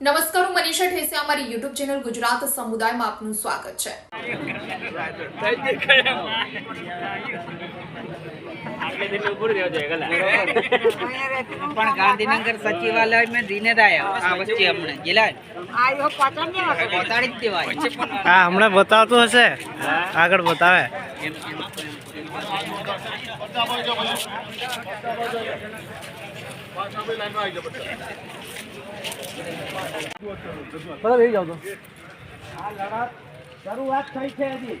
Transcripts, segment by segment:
નમસ્કાર હું મનીષા ઠેસે અમારી યુટ્યુબ ચેનલ ગુજરાત સમુદાયમાં આપનું સ્વાગત છે. પણ ગાંધીનગર સચિવાલય મેં દિને આ વચ્ચે હમણે. ગેલા હા હમણાં બતાવતું હશે. આગળ બતાવે. આ લડાક શરૂઆત થઈ છે હજી.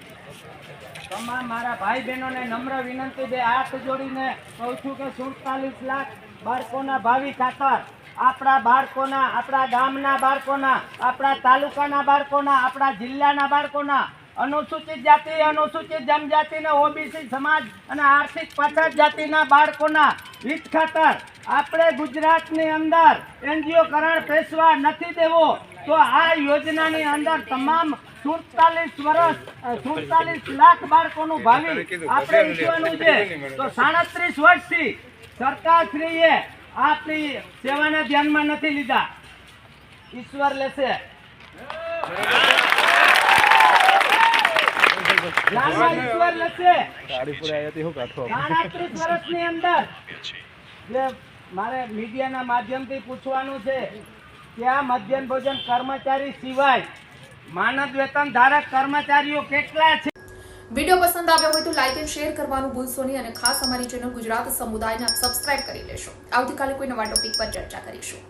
તમામ મારા ભાઈ બહેનોને નમ્ર વિનંતી બે હાથ જોડીને કહું છું કે સુડતાલીસ લાખ બાળકોના ભાવિ ખાતર આપણા બાળકોના, આપણા ગામના બાળકોના, આપણા તાલુકાના બાળકોના, આપણા જિલ્લાના બાળકોના અનુસૂચિત જાતિ, અનુસૂચિત જનજાતિ અને ઓબીસી સમાજ અને આર્થિક પછાત જાતિના બાળકોના હિત ખાતર. આપણે ગુજરાતની અંદર એનજીઓ પેશવા નથી દેવો, તો આ યોજનાની અંદર તમામ સુડતાલીસ વર્ષ સુડતાલીસ લાખ બાળકોનું ભાવિ આપણે ઈચ્છવાનું છે. તો સાડત્રીસ વર્ષથી સરકારશ્રીએ આપની સેવાને ધ્યાનમાં નથી લીધા. ઈશ્વર લેશે. વર્ષની અંદર. મારે મીડિયાના માધ્યમથી પૂછવાનું છે કે આ મધ્યાહન ભોજન કર્મચારી સિવાય માનદ વેતન ધારક કર્મચારીઓ કેટલા છે? વીડિયો પસંદ આવ્યો હોય તો લાઇક એન્ડ શેર કરવાનું ભૂલશો નહીં અને ખાસ અમારી ચેનલ ગુજરાત સમુદાયને સબસ્ક્રાઇબ કરી લેશો. આવતીકાલે કોઈ નવા ટોપિક પર ચર્ચા કરીશું.